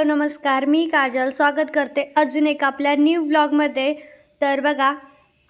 Hello नमस्कार. मी काजल. स्वागत करते अजून एक आपल्या न्यू व्लॉगमध्ये तर बघा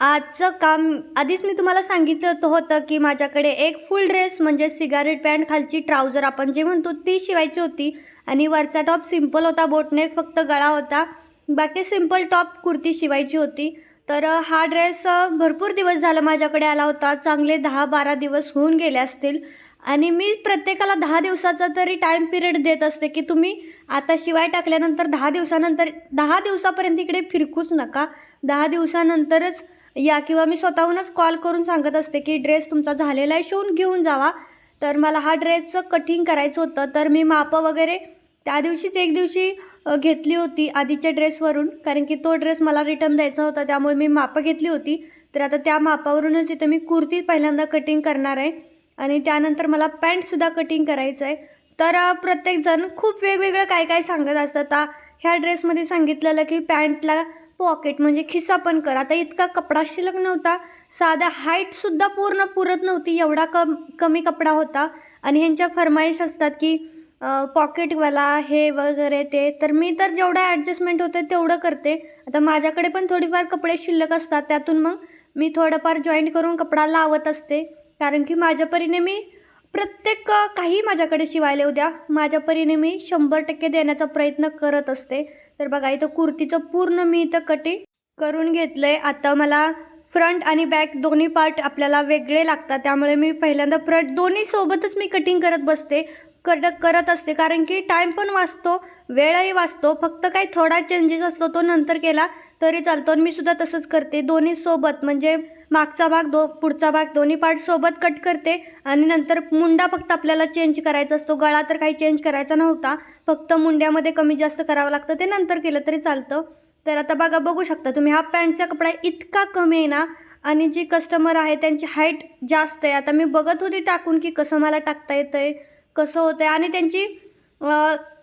आजचं काम आधीच मी तुम्हाला सांगितलं होतं की माझ्याकडे एक फुल ड्रेस म्हणजे सिगारेट पॅन्ट खालची ट्राउजर आपण जे म्हणतो ती शिवायची होती. आणि वरचा टॉप सिंपल होता बोटनेक फक्त गळा होता. बाकी सिंपल टॉप कुर्ती शिवायची होती. तर हा ड्रेस भरपूर दिवस झाला माझ्याकडे आला होता. चांगले दहा बारा दिवस होऊन गेले असतील. आणि मी प्रत्येकाला दहा दिवसाचा तरी टाईम पिरियड देत असते की तुम्ही आता शिवाय टाकल्यानंतर दहा दिवसानंतर दहा दिवसापर्यंत इकडे फिरकूच नका. दहा दिवसानंतरच या किंवा मी स्वतःहूनच कॉल करून सांगत असते की ड्रेस तुमचा झालेला आहे शिवून घेऊन जावा. तर मला हा ड्रेसचं कटिंग करायचं होतं तर मी मापं वगैरे त्या दिवशीच एक दिवशी घेतली होती आधीच्या ड्रेसवरून कारण की तो ड्रेस मला रिटर्न द्यायचा होता त्यामुळे मी मापं घेतली होती. तर आता त्या मापावरूनच इथं मी कुर्ती पहिल्यांदा कटिंग करणार आहे. आणि त्यानंतर मला पॅन्टसुद्धा कटिंग करायचं आहे तर प्रत्येकजण खूप वेगवेगळं काय काय सांगत असतात. आता ह्या ड्रेसमध्ये सांगितलेलं की पॅन्टला पॉकेट म्हणजे खिसा पण करा. आता इतका कपडा शिल्लक नव्हता. साधा हाईटसुद्धा पूर्ण पुरत नव्हती. एवढा कम कमी कपडा होता. आणि ह्यांच्या फरमाईश असतात की पॉकेटवाला हे वगैरे ते. तर मी तर जेवढं ॲडजस्टमेंट होते तेवढं करते. आता माझ्याकडे पण थोडीफार कपडे शिल्लक असतात. त्यातून मग मी थोडंफार जॉईंट करून कपडा लावत असते. कारण की माझ्या परीने मी प्रत्येक काही माझ्याकडे शिवायला उद्या माझ्या परीने मी शंभर टक्के देण्याचा प्रयत्न करत असते. तर बघा इथं कुर्तीचं पूर्ण मी इथं कटिंग करून घेतलं आहे आता मला फ्रंट आणि बॅक दोन्ही पार्ट आपल्याला वेगळे लागतात. त्यामुळे मी पहिल्यांदा फ्रंट दोन्ही सोबतच मी कटिंग करत बसते. कडक करत असते. कारण की टाईम पण वाचतो वेळही वाचतो. फक्त काही थोडा चेंजेस असतो तो नंतर केला तरी चालतो. आणि मी सुद्धा तसंच करते. दोन्ही सोबत म्हणजे मागचा भाग दो पुढचा भाग दोन्ही पार्ट सोबत कट करते. आणि नंतर मुंडा फक्त आपल्याला चेंज करायचा असतो. गळा तर काही चेंज करायचा नव्हता. फक्त मुंड्यामध्ये कमी जास्त करावं लागतं. ते नंतर केलं तरी चालतं. तर आता बघा बघू शकता तुम्ही हा पॅन्टचा कपडा इतका कमी आहे ना? आणि जी कस्टमर आहे त्यांची हाईट जास्त आहे. आता मी बघत होती टाकून की कसं मला टाकता येतं आहे कसं होतं आहे आणि त्यांची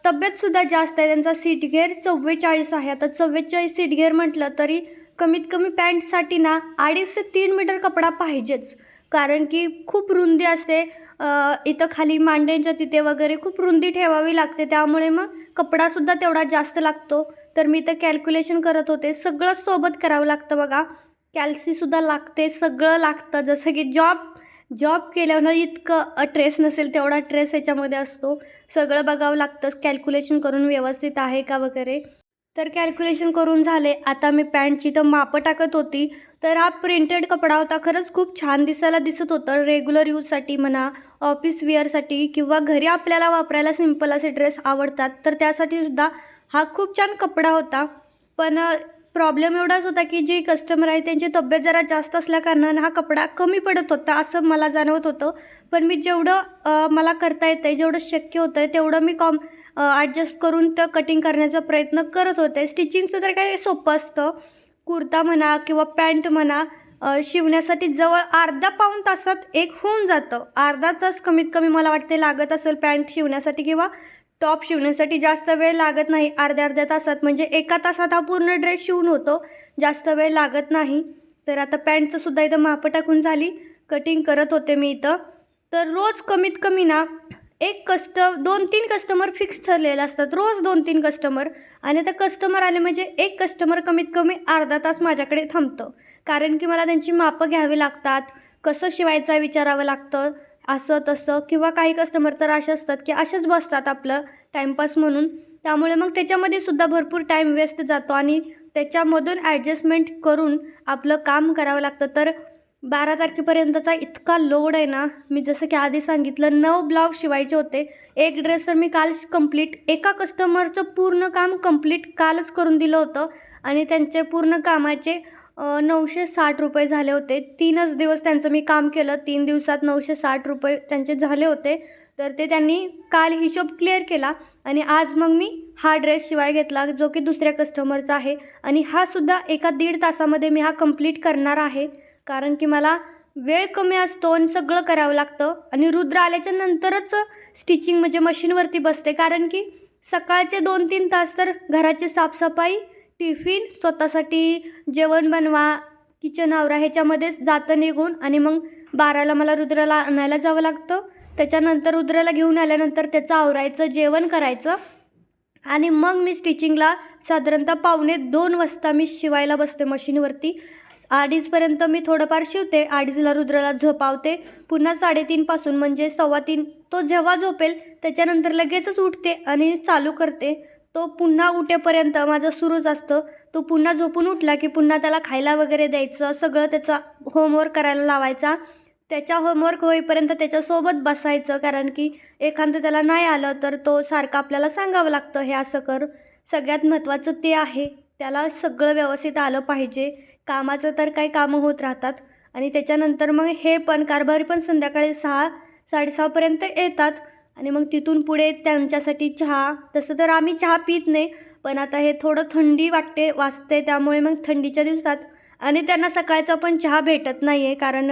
तब्येतसुद्धा जास्त आहे. त्यांचा सीटगेअर चव्वेचाळीस आहे. आता चव्वेचाळीस सीटगेअर म्हटलं तरी कमीत कमी पॅन्टसाठी ना अडीच ते तीन मीटर कपडा पाहिजेच. कारण की खूप रुंदी असते. इथं खाली मांड्यांच्या तिथे वगैरे खूप रुंदी ठेवावी लागते. त्यामुळे मग कपडासुद्धा तेवढा जास्त लागतो. तर मी तर कॅल्क्युलेशन करत होते. सगळं सोबत करावं लागतं बघा. कॅल्सीसुद्धा लागते. सगळं लागतं. जसं की जॉब जॉब केल्यावर इतकं ट्रेस नसेल तेवढा ट्रेस याच्यामध्ये असतो. सगळं बघावं लागतं. कॅल्क्युलेशन करून व्यवस्थित आहे का वगैरे? तर कॅल्क्युलेशन करून झाले. आता मी पॅन्टची तर मापं टाकत होती. तर हा प्रिंटेड कपडा होता. खरंच खूप छान दिसायला दिसत होतं. रेग्युलर यूजसाठी म्हणा ऑफिस वेअरसाठी किंवा घरी आपल्याला वापरायला सिंपल असे ड्रेस आवडतात. तर त्यासाठी सुद्धा हा खूप छान कपडा होता. पण प्रॉब्लेम एवढाच होता की जे कस्टमर आहे त्यांची तब्येत जरा जास्त असल्याकारणानं हा कपडा कमी पडत होता असं मला जाणवत होतं. पण मी जेवढं मला करता येतं आहे जेवढं शक्य होतं आहे तेवढं मी कॉम ॲडजस्ट करून तर कटिंग करण्याचा प्रयत्न करत होते. स्टिचिंगचं तर काय सोपं असतं. कुर्ता म्हणा किंवा पॅन्ट म्हणा शिवण्यासाठी जवळ अर्धा पाऊण तासात एक होऊन जातं. अर्धा तास कमीत कमी मला वाटते लागत असेल पॅन्ट शिवण्यासाठी किंवा टॉप शिवण्यासाठी जास्त वेळ लागत नाही. अर्ध्या अर्ध्या तासात म्हणजे एका तासात हा पूर्ण ड्रेस शिवून होतो. जास्त वेळ लागत नाही. तर आता पॅन्टचं सुद्धा इथं मापं टाकून झाली. कटिंग करत होते मी इथं. तर रोज कमीत कमी ना एक कस्ट दोन तीन कस्टमर फिक्स ठरलेले असतात. रोज दोन तीन कस्टमर. आणि आता कस्टमर आले म्हणजे एक कस्टमर कमीत कमी अर्धा तास माझ्याकडे थांबतं. कारण की मला त्यांची मापं घ्यावी लागतात. कसं शिवायचं विचारावं लागतं. असं तसं किंवा काही कस्टमर तर असे असतात की असेच बसतात आपलं टाईमपास म्हणून. त्यामुळे मग त्याच्यामध्ये सुद्धा भरपूर टाईम वेस्ट जातो आणि त्याच्यामधून ॲडजस्टमेंट करून आपलं काम करावं लागतं. तर बारा तारखेपर्यंतचा इतका लोड आहे ना मी जसं की आधी सांगितलं नऊ ब्लाऊज शिवायचे होते. एक ड्रेस तर मी काल कंप्लीट एका कस्टमरचं पूर्ण काम कंप्लीट कालच करून दिलं होतं. आणि त्यांचे पूर्ण कामाचे नऊशे साठ रुपये झाले होते. तीनच दिवस त्यांचं मी काम केलं. तीन दिवसात नऊशे साठ रुपये त्यांचे झाले होते. तर ते त्यांनी काल हिशोब क्लिअर केला आणि आज मग मी हा ड्रेस शिवाय घेतला जो की दुसऱ्या कस्टमरचा आहे. आणि हा सुद्धा एका दीड तासामध्ये मी हा कंप्लीट करणार आहे. कारण की मला वेळ कमी असतो आणि सगळं करावं लागतं. आणि रुद्र आल्याच्या नंतरच स्टिचिंग म्हणजे मशीनवरती बसते. कारण की सकाळचे दोन तीन तास तर घराची साफसफाई टिफिन स्वतःसाठी जेवण बनवा किचन आवरा ह्याच्यामध्येच जातं निघून आणि मग बाराला मला रुद्राला आणायला जावं लागतं. त्याच्यानंतर रुद्राला घेऊन आल्यानंतर त्याचं आवरायचं जेवण करायचं आणि मग मी स्टिचिंगला साधारणतः पावणे दोन वाजता मी शिवायला बसते मशीनवरती. अडीचपर्यंत मी थोडंफार शिवते अडीचला रुद्राला झोपावते. पुन्हा साडेतीनपासून म्हणजे सव्वा तीन तो जेव्हा झोपेल त्याच्यानंतर लगेचच उठते आणि चालू करते. तो पुन्हा उठेपर्यंत माझं सुरूच असतं. तो पुन्हा झोपून उठला की पुन्हा त्याला खायला वगैरे द्यायचं सगळं त्याचा होमवर्क करायला लावायचा. त्याच्या होमवर्क होईपर्यंत त्याच्यासोबत बसायचं कारण की एखादं त्याला नाही आलं तर तो सारखं आपल्याला सांगावं लागतं हे असं कर. सगळ्यात महत्त्वाचं ते आहे. त्याला सगळं व्यवस्थित आलं पाहिजे. कामाचं तर काही कामं होत राहतात आणि त्याच्यानंतर मग हे पण कारभारी पण संध्याकाळी सहा साडेसहापर्यंत येतात. आणि मग तिथून पुढे त्यांच्यासाठी चहा तसं तर आम्ही चहा पित नाही पण आता हे थोडं थंडी वाटते वाजते त्यामुळे मग थंडीच्या दिवसात आणि त्यांना सकाळचा पण चहा भेटत नाही आहे कारण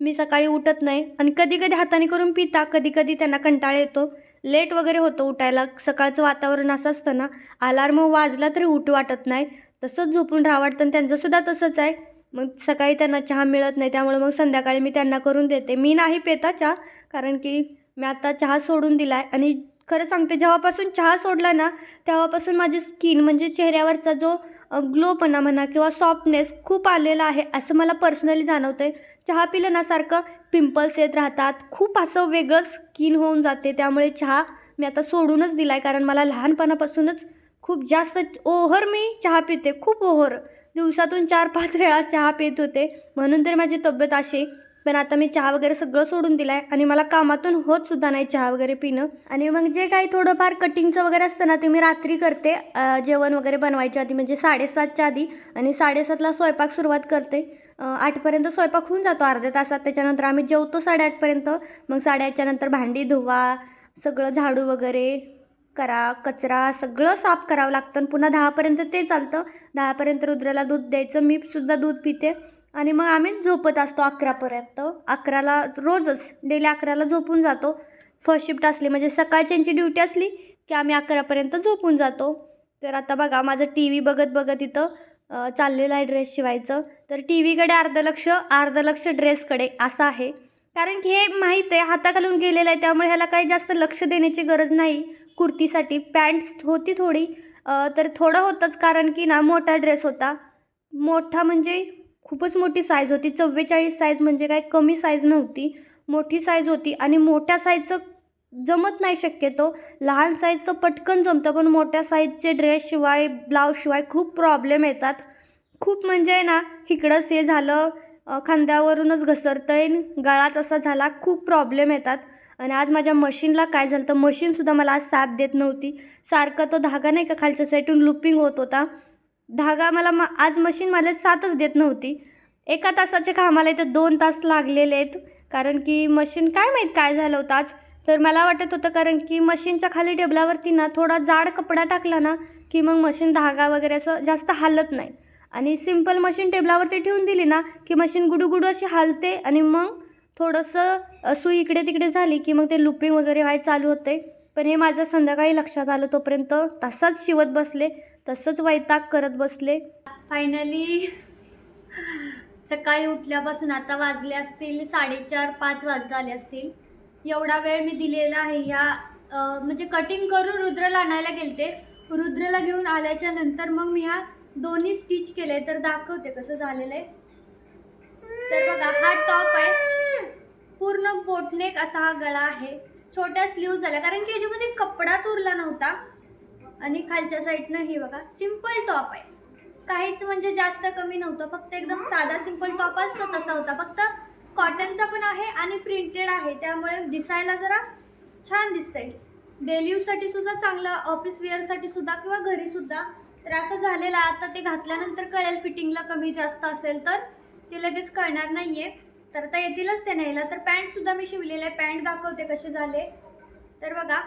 मी सकाळी उठत नाही. आणि कधी कधी हाताने करून पिता कधी कधी त्यांना कंटाळा येतो. लेट वगैरे होतं उठायला सकाळचं वातावरण असं असतं ना अलार्म वाजला तरी उठ वाटत नाही. तसंच झोपून राहा वाटतं आणि त्यांचंसुद्धा तसंच आहे. मग सकाळी त्यांना चहा मिळत नाही त्यामुळे मग संध्याकाळी मी त्यांना करून देते. मी नाही पेता चहा कारण की मी आता चहा सोडून दिला आहे आणि खरं सांगते जेव्हापासून चहा सोडला ना तेव्हापासून माझी स्किन म्हणजे चेहऱ्यावरचा जो ग्लोपणा म्हणा किंवा सॉफ्टनेस खूप आलेला आहे असं मला पर्सनली जाणवतं आहे चहा पिलं ना सारखं पिंपल्स येत राहतात. खूप असं वेगळं स्किन होऊन जाते. त्यामुळे चहा मी आता सोडूनच दिला आहे कारण मला लहानपणापासूनच खूप जास्त ओव्हर मी चहा पिते. खूप ओव्हर. दिवसातून चार पाच वेळा चहा पित होते. म्हणून तर माझी तब्येत अशी पण आता मी चहा वगैरे सगळं सोडून दिलं आहे आणि मला कामातून होत सुद्धा नाही चहा वगैरे पिणं. आणि मग जे काही थोडंफार कटिंगचं वगैरे असतं ना ते मी रात्री करते. जेवण वगैरे बनवायच्या आधी म्हणजे साडेसातच्या आधी आणि साडेसातला स्वयंपाक सुरुवात करते. आठपर्यंत स्वयंपाक होऊन जातो अर्ध्या तासात. त्याच्यानंतर आम्ही जेवतो साडेआठपर्यंत. मग साडेआठच्या नंतर भांडी धुवा सगळं झाडू वगैरे करा कचरा सगळं साफ करावं लागतं. आणि पुन्हा दहापर्यंत ते चालतं. दहापर्यंत रुद्राला दूध द्यायचं. मी सुद्धा दूध पिते. आणि मग आम्ही झोपत असतो अकरापर्यंत अकराला रोजच डेली अकराला झोपून जातो. फर्स्ट शिफ्ट असली म्हणजे सकाळच्यांची ड्युटी असली की आम्ही अकरापर्यंत झोपून जातो. तर आता बघा माझं टी व्ही बघत बघत इथं चाललेलं आहे ड्रेस शिवायचं. तर टी व्हीकडे अर्ध लक्ष अर्ध लक्ष ड्रेसकडे असं आहे. कारण की हे माहीत आहे हाताखालून गेलेलं आहे त्यामुळे ह्याला काही जास्त लक्ष देण्याची गरज नाही. कुर्तीसाठी पॅन्ट होती थोडी तर थोडं होतंच कारण की ना मोठा ड्रेस होता. मोठा म्हणजे खूपच मोठी साईज होती. चव्वेचाळीस साईज म्हणजे काय? कमी साईज नव्हती. मोठी साईज होती आणि मोठ्या साईजचं जमत नाही शक्यतो. लहान साईजचं पटकन जमतं पण मोठ्या साईजचे ड्रेस शिवाय ब्लाऊज शिवाय खूप प्रॉब्लेम येतात. खूप म्हणजे ना इकडंच हे झालं खांद्यावरूनच घसरतं आहे गळाच असा झाला खूप प्रॉब्लेम येतात. आणि आज माझ्या मशीनला काय झालं? तर मशीनसुद्धा मला आज साथ देत नव्हती. सारखं तो धागा नाही का खालच्या साईडून लुपिंग होत होता? धागा मला म आज मशीन मला साथच देत नव्हती. एका तासाच्या कामाला इथं दोन तास लागलेले आहेत. कारण की मशीन काय माहीत काय झालं होतं आज? तर मला वाटत होतं कारण की मशीनच्या खाली टेबलावरती ना थोडा जाड कपडा टाकला ना की मग मशीन धागा वगैरे असं जास्त हालत नाही. आणि सिंपल मशीन टेबलावरती ठेवून दिली ना की मशीन गुडूगुडू अशी हालते आणि मग थोडंसं सुई इकडे तिकडे झाली की मग ते लुपिंग वगैरे व्हायला चालू होते. पण हे माझं संध्याकाळी लक्षात आलं तोपर्यंत तसाच शिवत बसले. तसंच वैताग करत बसले. फायनली सकाळी उठल्यापासून आता वाजले असतील साडेचार पाच वाजता आले असतील. एवढा वेळ मी दिलेला आहे ह्या म्हणजे कटिंग करून रुद्रला आणायला गेलते. रुद्रला घेऊन आल्याच्यानंतर मग मी ह्या दोन्ही स्टिच केले तर दाखवते कसं झालेलं आहे तर बघा हा टॉप आहे. पूर्ण बोटनेक असा हा गळा आहे. छोट्या स्लीव झाल्या कारण की याच्यामध्ये कपडाच उरला नव्हता. आणि खालच्या साईडनं हे बघा सिंपल टॉप आहे. काहीच म्हणजे जास्त कमी नव्हतं फक्त एकदम साधा सिंपल टॉप असतो तसा होता. फक्त कॉटनचा पण आहे आणि प्रिंटेड आहे त्यामुळे दिसायला जरा छान दिसतंय. डेली यूजसाठी सुद्धा चांगला ऑफिस वेअरसाठी सुद्धा किंवा घरी सुद्धा. तर असं झालेलं आहे. आता ते घातल्यानंतर कळेल फिटिंगला कमी जास्त असेल तर. ते लगेच कळणार नाही आहे तर आता येतीलच ते न्यायला. तर पॅन्टसुद्धा मी शिवलेलं आहे. पॅन्ट दाखवते कसे झाले. तर बघा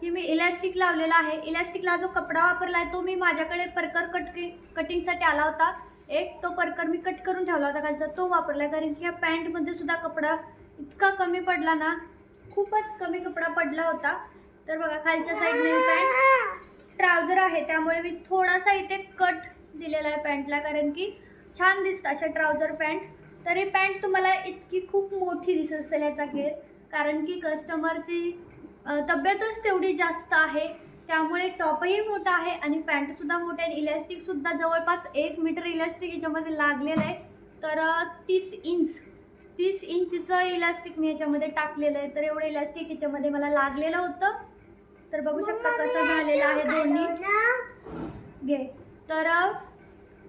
की मी इलॅस्टिक लावलेला आहे. इलॅस्टिकला जो कपडा वापरला आहे तो मी माझ्याकडे परकर कट कटिंगसाठी आला होता. एक तो परकर मी कट करून ठेवला होता खालचा. तो वापरला आहे कारण की या पॅन्टमध्ये सुद्धा कपडा इतका कमी पडला ना खूपच कमी कपडा पडला होता. तर बघा खालच्या साईडने पॅन्ट ट्राउझर आहे. त्यामुळे मी थोडासा इथे कट दिलेला आहे पॅन्टला कारण की छान दिसतं अशा ट्राउझर पॅन्ट तर ही पॅन्ट तुम्हाला इतकी खूप मोठी दिसत असेल याचा घेर कारण की कस्टमरची तब्येतच तेवढी जास्त आहे. त्यामुळे टॉपही मोठा आहे आणि पॅन्टसुद्धा मोठे आहे इलॅस्टिकसुद्धा जवळपास एक मीटर इलॅस्टिक याच्यामध्ये लागलेलं आहे. तर तीस इंच तीस इंचचं इलास्टिक मी याच्यामध्ये टाकलेलं आहे. तर एवढं इलास्टिक याच्यामध्ये मला लागलेलं होतं. तर बघू शकता कसं झालेलं आहे दोन्ही. घे. तर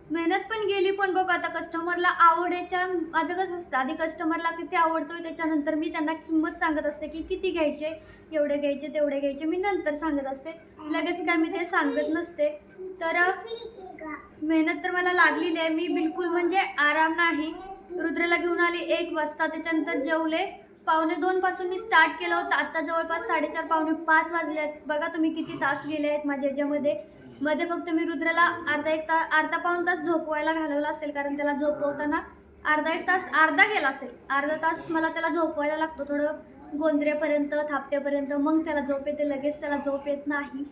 मेहनत पण गेली पण बघ आता कस्टमरला आवडायच्या माझं कसं असतं? आधी कस्टमरला किती आवडतोय त्याच्यानंतर मी त्यांना किंमत सांगत असते की किती घ्यायचे एवढे घ्यायचे तेवढे घ्यायचे मी नंतर सांगत असते. लगेच काय मी ते सांगत नसते. तर मेहनत तर मला लागलेली. आहे मी बिलकुल म्हणजे आराम नाही. रुद्रला घेऊन आली एक वाजता त्याच्यानंतर जेवले. पावणे दोन पासून मी स्टार्ट केलं होतं. आता जवळपास साडेचार पावणे पाच वाजले आहेत. बघा तुम्ही किती तास गेले आहेत माझ्या याच्यामध्ये. मध्ये फक्त मी रुद्राला अर्धा एक तास अर्धा पाऊण तास झोपवायला घालवला असेल कारण त्याला झोपवताना अर्धा एक तास अर्धा गेला असेल अर्धा तास मला त्याला झोपवायला लागतो थोडं गोंजरेपर्यंत थापट्यापर्यंत मग त्याला झोप येते लगेच त्याला झोप येत नाही.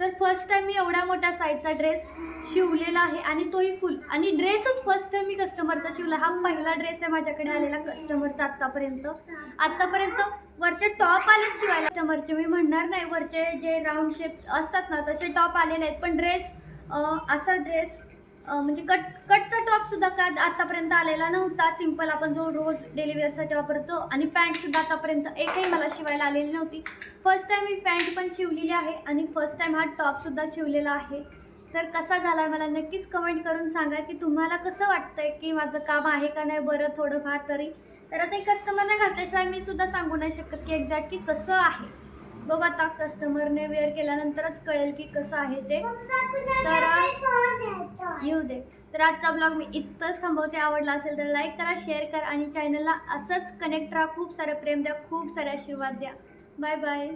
तर फर्स्ट टाइम मी एवढा मोठा साईजचा ड्रेस शिवलेला आहे आणि तोही फुल आणि ड्रेसच फर्स्ट टाइम मी कस्टमरचा शिवला. हा पहिला ड्रेस आहे माझ्याकडे आलेला कस्टमरचा आत्तापर्यंत. आत्तापर्यंत वरचे टॉप आलेत शिवायला कस्टमरचे मी म्हणणार नाही वरचे जे राऊंड शेप असतात ना तसे टॉप आलेले आहेत. पण ड्रेस असा ड्रेस म्हणजे कट कटचा टॉप सुद्धा का आतापर्यंत आलेला नव्हता. सिंपल आपण जो रोज डेली वेअरसाठी वापरतो आणि पॅन्ट सुद्धा आतापर्यंत एकही मला शिवायला आलेली नव्हती. फर्स्ट टाइम मी पॅन्ट पण शिवलेली आहे आणि फर्स्ट टाइम हा टॉप सुद्धा शिवलेला आहे. तर कसा झाला मला नक्कीच कमेंट करून सांगा की तुम्हाला कसं वाटतंय की माझं काम आहे का नाही बरं थोडंफार तरी? तर आता एक कस्टमरने घातल्याशिवाय मी सुद्धा सांगू नाही शकत की एक्झॅक्ट की कसं आहे. बघ आता कस्टमरने वेअर केल्यानंतरच कळेल की कसं आहे ते. तर येऊ दे. तर आजचा ब्लॉग मी इथंच थांबवते. आवडला असेल तर लाईक करा शेअर करा आणि चॅनलला असंच कनेक्ट राहा. खूप सारं प्रेम द्या खूप सारे आशीर्वाद द्या. Bye bye